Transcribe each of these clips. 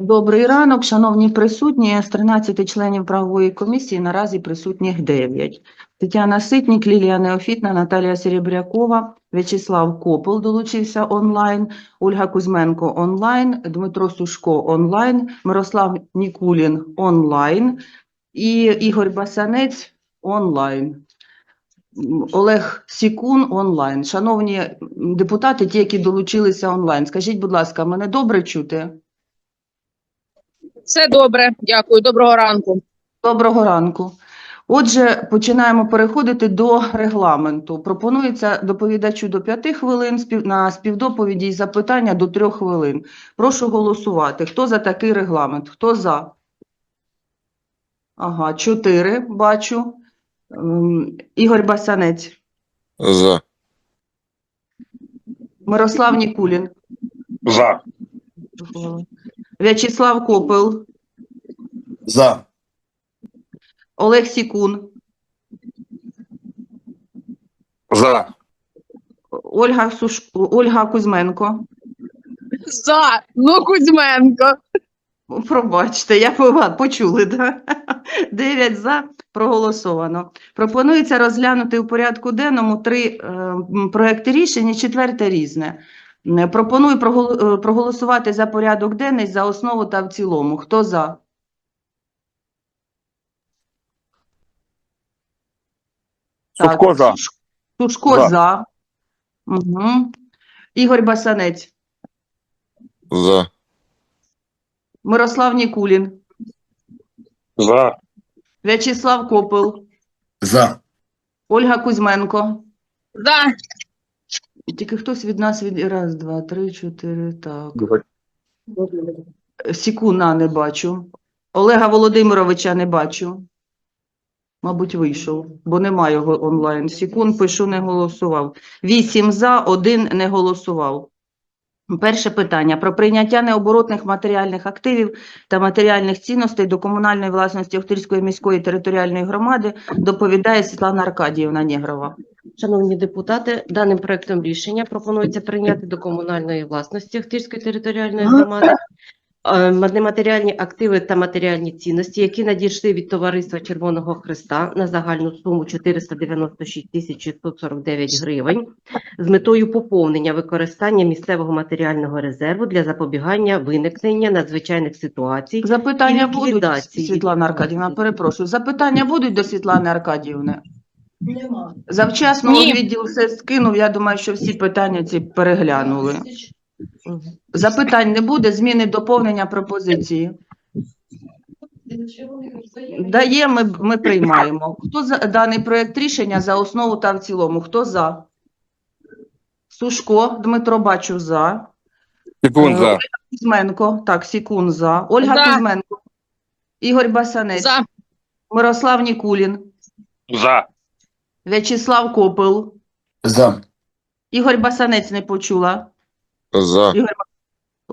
Добрий ранок, шановні присутні. З 13 членів правової комісії наразі присутніх 9. Тетяна Ситнік, Лілія Неофітна, Наталія Серебрякова, В'ячеслав Копол долучився онлайн, Ольга Кузьменко онлайн, Дмитро Сушко онлайн, Мирослав Нікулін онлайн і Ігор Басанець онлайн. Олег Сікун онлайн. Шановні депутати, ті, які долучилися онлайн, скажіть, будь ласка, мене добре чути? Все добре, дякую. Доброго ранку. Доброго ранку. Отже, починаємо переходити до регламенту. Пропонується доповідачу до 5 хвилин, на співдоповіді і запитання до 3 хвилин. Прошу голосувати. Хто за такий регламент? Хто за? Ага, 4 бачу. Ем, Ігор Басанець, За. Мирослав Нікулін, За. В'ячеслав Копел, За. Олег Сікун, За. Ольга, Суш... Ольга Кузьменко. За, ну Кузьменко. Пробачте, я почули, да? Дев'ять за проголосовано. Пропонується розглянути у порядку денному три е, проекти рішень і четверте різне. Е, Пропоную е, проголосувати за порядок денний за основу та в цілому. Хто за? Сушко за. Сушко За. за. Угу. Ігор Басанець. За. Мирослав Нікулін. За. В'ячеслав Копел. За. Ольга Кузьменко. За. Тільки хтось від нас від раз, два, три, чотири, так. Сікуна не бачу. Олега Володимировича не бачу. Мабуть, вийшов, бо немає його онлайн. Сікун пишу, не голосував. Вісім за, один не голосував. Перше питання про прийняття необоротних матеріальних активів та матеріальних цінностей до комунальної власності Охтирської міської територіальної громади доповідає Світлана Аркадіївна Нєгрова. Шановні депутати, даним проектом рішення пропонується прийняти до комунальної власності Охтирської територіальної громади е, нематеріальні активи та матеріальні цінності, які надійшли від Товариства Червоного Христа на загальну суму 496 тисяч 649 гривень з метою поповнення використання місцевого матеріального резерву для запобігання виникнення надзвичайних ситуацій Запитання І будуть. Світлана Аркадіївна, перепрошую. Запитання будуть до Світлани Аркадіївни? Завчасно Ні. відділ все скинув, я думаю, що всі питання ці переглянули. Запитань не буде, зміни, доповнення, пропозиції. Дає, ми, ми приймаємо. Хто за даний проєкт рішення за основу та в цілому? Хто за? Сушко, Дмитро бачу за. Секунд за. Ольга Кузьменко, так, Сікун за. Ольга За. Кузьменко. Ігор Басанець. За. Мирослав Нікулін. За. В'ячеслав Копел. За. Ігор Басанець не почула. За. Ігор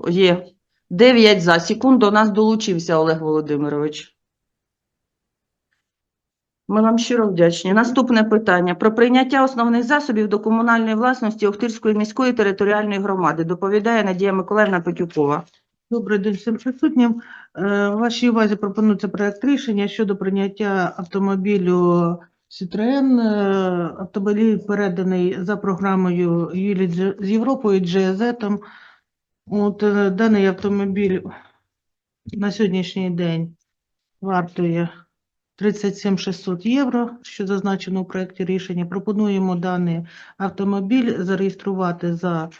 Є. Дев'ять за. Секунд до нас долучився Олег Володимирович. Ми вам щиро вдячні. Наступне питання. Про прийняття основних засобів до комунальної власності Охтирської міської територіальної громади. Доповідає Надія Миколаївна Петюкова. Добрий день всім присутнім. Е, Вашій увазі пропонується проект рішення щодо прийняття автомобілю Citroën. Е, Автомобіль переданий за програмою «Юлі з Європою GZ. От е, даний автомобіль на сьогоднішній день вартує 37 600 євро, що зазначено у проєкті рішення. Пропонуємо даний автомобіль зареєструвати за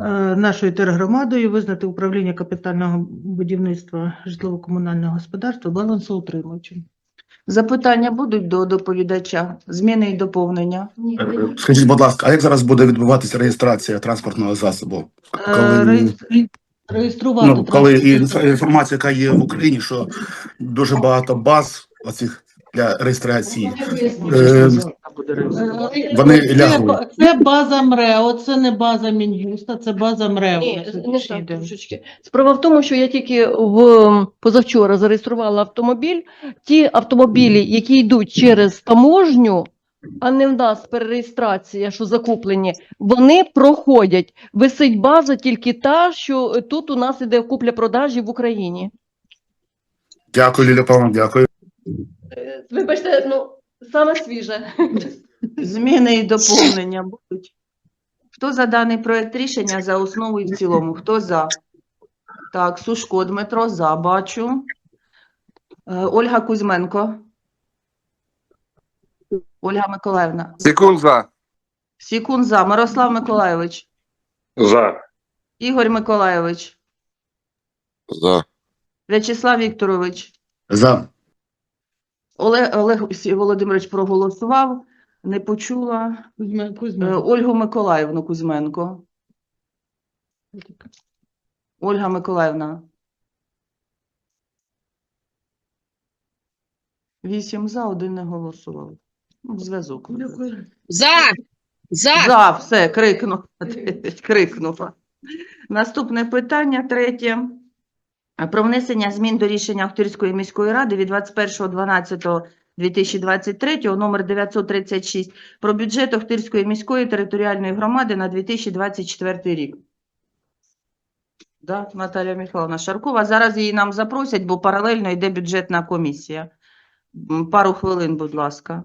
е, нашою тергромадою визнати управління капітального будівництва житлово-комунального господарства балансоутримувачем. Запитання будуть до доповідача? Зміни і доповнення? Е, Скажіть, будь ласка, а як зараз буде відбуватися реєстрація транспортного засобу? Е, Коли, реєстр- Реєструвати ну, коли і інформація, яка є в Україні, що дуже багато баз оцих для реєстрації, е, Вони це, лягли. ба- це база МРЕО, це не база Мін'юста, це база МРЕО. Ні, не так трошечки. Справа в тому, що я тільки в позавчора зареєструвала автомобіль. Ті автомобілі, які йдуть через таможню, а не в нас перереєстрація, що закуплені, вони проходять. Висить база тільки та, що тут у нас іде купля-продажі в Україні. Дякую, Лілія Павловна, дякую. Е, Вибачте, ну саме свіже. Зміни і доповнення будуть. Хто за даний проект рішення за основу і в цілому? Хто за? Так, Сушко Дмитро, за, бачу. Е, Ольга Кузьменко. Ольга Миколаївна. Секунд за. Сікун за. Мирослав Миколайович. За. Ігор Миколайович. За. В'ячеслав Вікторович. За. Олег, Олег Володимирович проголосував. Не почула. Кузьма- Е, Кузьменко. Ольгу Миколаївну Кузьменко. Ольга Миколаївна. Вісім за, один не голосував. Ну, Зв'язок. Дякую. За. За. За, все, крикнула. крикнула. Наступне питання, третє. Про внесення змін до рішення Охтирської міської ради від 21.12.2023 номер 936 про бюджет Охтирської міської територіальної громади на 2024 рік. Да, Наталія Михайловна Шаркова. Зараз її нам запросять, бо паралельно йде бюджетна комісія. Пару хвилин, будь ласка.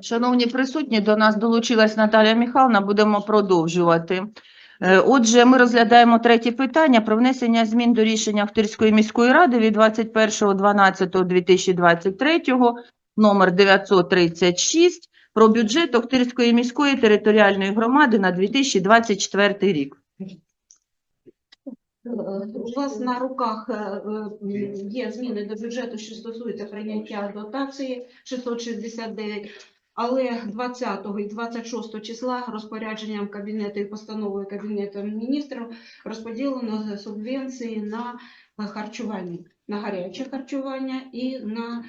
Шановні присутні, до нас долучилась Наталія Михайловна, будемо продовжувати. Е, Отже, ми розглядаємо третє питання про внесення змін до рішення Охтирської міської ради від 21.12.2023, номер 936, про бюджет Охтирської міської територіальної громади на 2024 рік. У вас на руках е, е, є зміни до бюджету, що стосуються прийняття дотації 669, але 20 і 26 числа розпорядженням Кабінету і постановою Кабінету міністрів розподілено субвенції на харчування, на гаряче харчування і на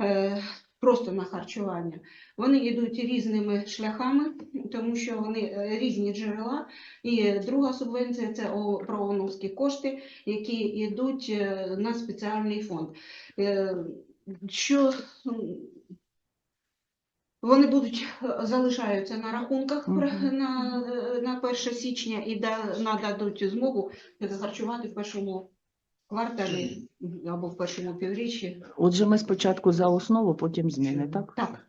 е, просто на харчування. Вони йдуть різними шляхами, тому що вони е, різні джерела. І друга субвенція це о- кошти, які йдуть е, на спеціальний фонд. Е, Що вони будуть залишаються на рахунках на, на 1 січня і нададуть змогу харчувати в першому кварталі або в першому півріччі. Отже, ми спочатку за основу, потім зміни, так? Так.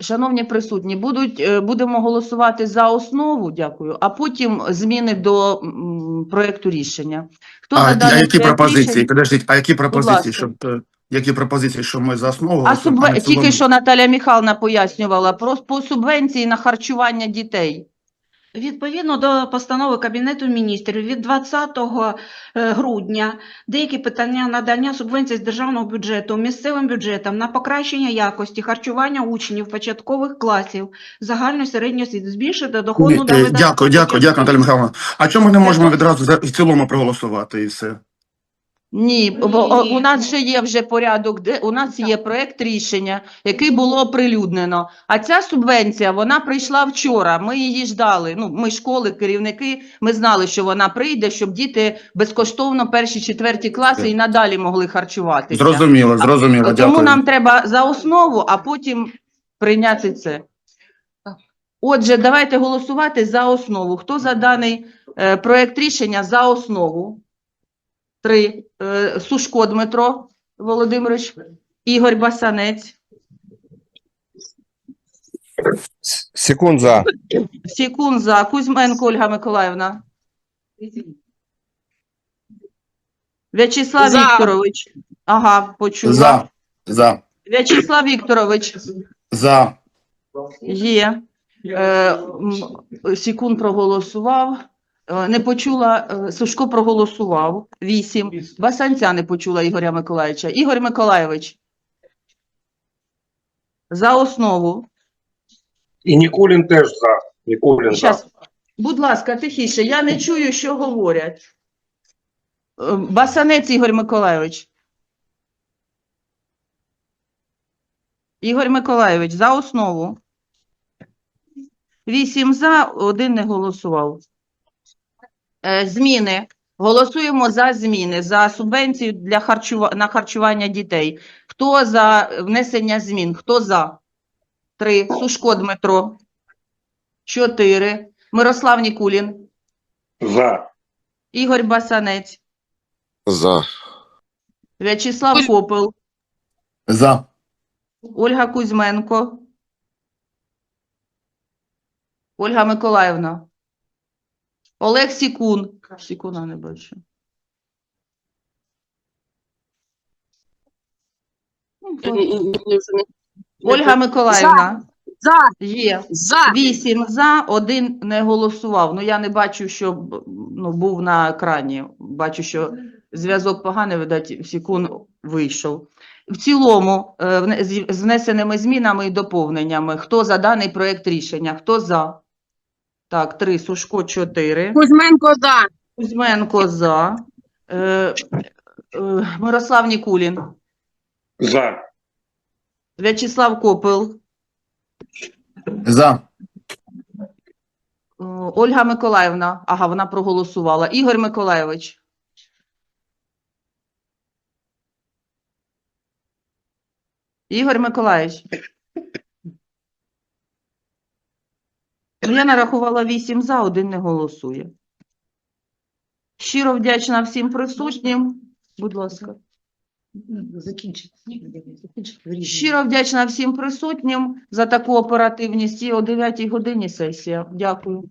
Шановні присутні, будуть, е, будемо голосувати за основу, дякую, а потім зміни до м, проекту рішення. Хто А, за а які проект пропозиції? рішення? Підождіть, а які ласка. пропозиції, щоб е, які пропозиції, що ми за основу? А голосуємо, субве... не в тільки що Наталя Михайловна пояснювала про по субвенції на харчування дітей. Відповідно до постанови Кабінету міністрів від 20 е, грудня деякі питання надання субвенцій з державного бюджету місцевим бюджетам на покращення якості харчування учнів початкових класів загальної середньої освіти збільшити доходу. е, Дякую, дякую, дякую, Наталя Михайловна. А чому ми не можемо відразу в цілому проголосувати і все? Ні, бо у нас вже є вже порядок, де у нас є проект рішення, який було оприлюднено. А ця субвенція, вона прийшла вчора. Ми її ждали. Ну, ми школи, керівники, ми знали, що вона прийде, щоб діти безкоштовно перші, четверті класи і надалі могли харчуватися. Зрозуміло, зрозуміло, Тому дякую. нам треба за основу, а потім прийняти це. Отже, давайте голосувати за основу. Хто за даний е, проект рішення за основу? Три. Е, Сушко Дмитро Володимирович, Ігор Басанець, Секунд за. Сікун за, Кузьменко Ольга Миколаївна, В'ячеслав За. Вікторович. Ага, почула. За. За. В'ячеслав Вікторович. За. Є. Е, Секунд проголосував. Е, Не почула, е, Сушко проголосував. Вісім. Басанця не почула Ігоря Миколаївича. Ігор Миколаївич. За основу. І Нікулін теж за. Нікулін Щас. Будь ласка, тихіше. Я не чую, що говорять. Е, Басанець Ігор Миколаївич. Ігор Миколаївич, за основу. Вісім за, один не голосував. Е, Зміни. Голосуємо за зміни, за субвенцію для харчува... на харчування дітей. Хто за внесення змін? Хто за? Три. Сушко Дмитро. Чотири. Мирослав Нікулін. За. Ігор Басанець. За. В'ячеслав Копел. За. Ольга Кузьменко. Ольга Миколаївна. Олег Сікун. Сікуна не бачу. Ну, Ольга Миколаївна. За. Є. За. Вісім за, один не голосував. Ну, я не бачу, що ну, був на екрані. Бачу, що зв'язок поганий, видать, секунд вийшов. В цілому, е, з внесеними змінами і доповненнями. Хто за даний проєкт рішення? Хто за? Так, три. Сушко, чотири. Кузьменко за. Кузьменко за. Е, е, Мирослав Нікулін. За. В'ячеслав Копил. За. Е, Ольга Миколаївна. Ага, вона проголосувала. Ігор Миколаївич. Ігор Миколаївич. Я нарахувала 8 за, один не голосує. Щиро вдячна всім присутнім. Будь ласка. Щиро вдячна всім присутнім за таку оперативність. І о 9 годині сесія. Дякую.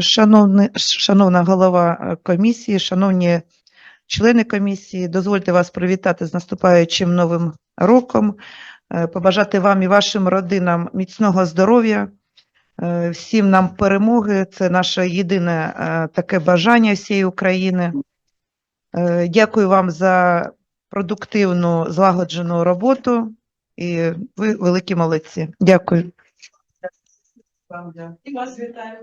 Шановний, шановна голова комісії, шановні члени комісії, дозвольте вас привітати з наступаючим новим роком, е, побажати вам і вашим родинам міцного здоров'я, всім нам перемоги. Це наше єдине е, таке бажання всієї України. Е, Дякую вам за продуктивну, злагоджену роботу. І ви великі молодці. Дякую. І вас вітаю.